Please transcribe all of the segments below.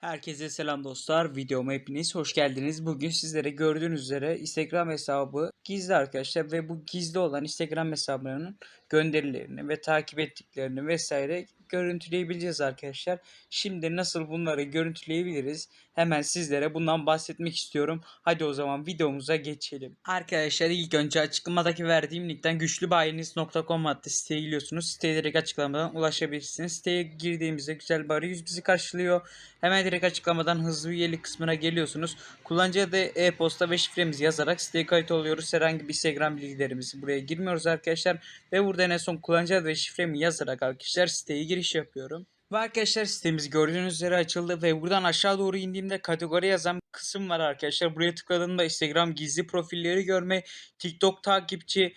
Herkese selam dostlar. Videoma hepiniz hoş geldiniz. Bugün sizlere gördüğünüz üzere Instagram hesabı gizli arkadaşlar ve bu gizli olan Instagram hesaplarının gönderilerini ve takip ettiklerini vesaire görüntüleyebileceğiz arkadaşlar. Şimdi nasıl bunları görüntüleyebiliriz? Hemen sizlere bundan bahsetmek istiyorum. Hadi o zaman videomuza geçelim. Arkadaşlar ilk önce açıklamadaki verdiğim linkten güçlübayiniz.com adlı siteye giriyorsunuz. Siteye direkt açıklamadan ulaşabilirsiniz. Siteye girdiğimizde güzel bir arayüz bizi karşılıyor. Hemen direkt açıklamadan hızlı üyelik kısmına geliyorsunuz. Kullanıcı adı e-posta ve şifremizi yazarak siteye kayıt oluyoruz. Herhangi bir Instagram bilgilerimizi buraya girmiyoruz arkadaşlar. Ve burada en son kullanıcı adı ve şifremi yazarak arkadaşlar siteye giriş yapıyorum. Ve arkadaşlar sitemiz gördüğünüz üzere açıldı ve buradan aşağı doğru indiğimde kategori yazan kısım var arkadaşlar. Buraya tıkladığımda Instagram gizli profilleri görme, TikTok takipçi,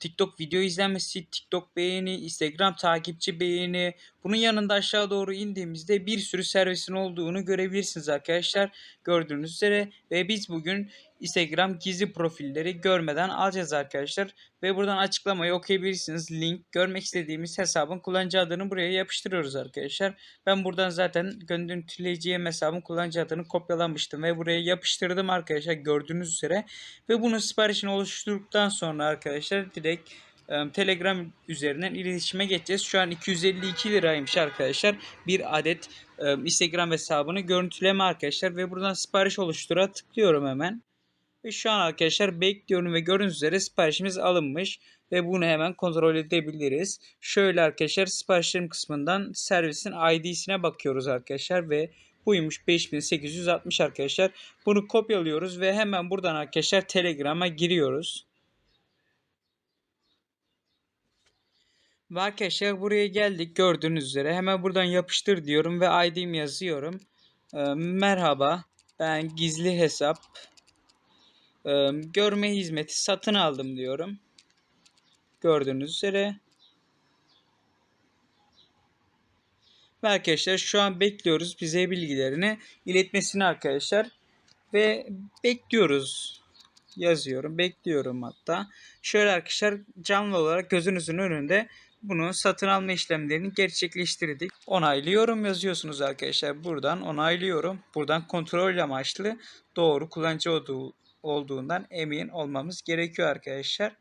TikTok video izlenmesi, TikTok beğeni, Instagram takipçi beğeni. Bunun yanında aşağı doğru indiğimizde bir sürü servisin olduğunu görebilirsiniz arkadaşlar. Gördüğünüz üzere ve biz bugün Instagram gizli profilleri görmeden alacağız arkadaşlar. Ve buradan açıklamayı okuyabilirsiniz. Link görmek istediğimiz hesabın kullanıcı adını buraya yapıştırıyoruz arkadaşlar. Ben buradan zaten görüntüleyeceğim hesabın kullanıcı adını kopyalamıştım ve buraya yapıştırdım arkadaşlar gördüğünüz üzere. Ve bunun siparişini oluşturduktan sonra arkadaşlar direkt e, Telegram üzerinden iletişime geçeceğiz. Şu an 252 liraymış arkadaşlar. Bir adet e, Instagram hesabını görüntüleme arkadaşlar ve buradan sipariş oluştura tıklıyorum hemen. Ve şu an arkadaşlar bekliyorum ve gördüğünüz üzere siparişimiz alınmış ve bunu hemen kontrol edebiliriz. Şöyle arkadaşlar siparişlerim kısmından servisin ID'sine bakıyoruz arkadaşlar ve buymuş 5860 arkadaşlar. Bunu kopyalıyoruz ve hemen buradan arkadaşlar Telegram'a giriyoruz. Ve arkadaşlar buraya geldik gördüğünüz üzere. Hemen buradan yapıştır diyorum ve ID'mi yazıyorum. Ee, merhaba ben gizli hesap e, görme hizmeti satın aldım diyorum. Gördüğünüz üzere. Ve arkadaşlar şu an bekliyoruz bize bilgilerini iletmesini arkadaşlar. Ve bekliyoruz yazıyorum. Bekliyorum hatta. Şöyle arkadaşlar canlı olarak gözünüzün önünde bunu satın alma işlemlerini gerçekleştirdik. Onaylıyorum yazıyorsunuz arkadaşlar. Buradan onaylıyorum. Buradan kontrol amaçlı doğru kullanıcı olduğu, olduğundan emin olmamız gerekiyor arkadaşlar.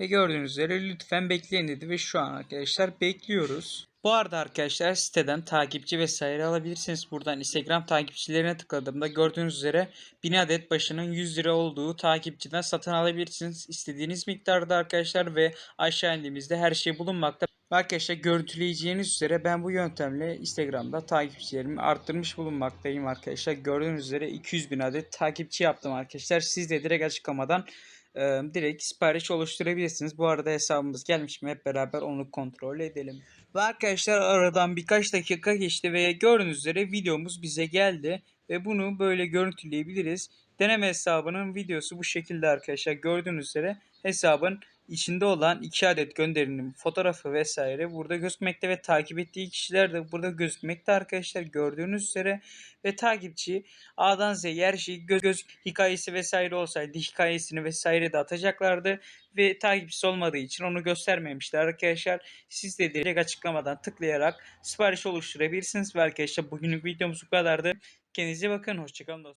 Ve gördüğünüz üzere lütfen bekleyin dedi ve şu an arkadaşlar bekliyoruz. Bu arada arkadaşlar siteden takipçi vesaire alabilirsiniz. Buradan Instagram takipçilerine tıkladığımda gördüğünüz üzere 1000 adet başının 100 lira olduğu takipçiden satın alabilirsiniz. İstediğiniz miktarda arkadaşlar ve aşağı indiğimizde her şey bulunmakta. Arkadaşlar görüntüleyeceğiniz üzere ben bu yöntemle Instagram'da takipçilerimi arttırmış bulunmaktayım arkadaşlar. Gördüğünüz üzere 200 bin adet takipçi yaptım arkadaşlar. Siz de direkt açıklamadan e, direkt sipariş oluşturabilirsiniz. Bu arada hesabımız gelmiş mi hep beraber onu kontrol edelim. Ve arkadaşlar aradan birkaç dakika geçti ve gördüğünüz üzere videomuz bize geldi. Ve bunu böyle görüntüleyebiliriz. Deneme hesabının videosu bu şekilde arkadaşlar. Gördüğünüz üzere hesabın içinde olan iki adet gönderinin fotoğrafı vesaire burada gözükmekte ve takip ettiği kişiler de burada gözükmekte arkadaşlar gördüğünüz üzere ve takipçi A'dan Z'ye her şeyi göz, göz hikayesi vesaire olsaydı hikayesini vesaire de atacaklardı ve takipçisi olmadığı için onu göstermemişler arkadaşlar. Siz de direkt açıklamadan tıklayarak sipariş oluşturabilirsiniz ve arkadaşlar bugünlük videomuz bu kadardı. Kendinize bakın hoşçakalın dostlar.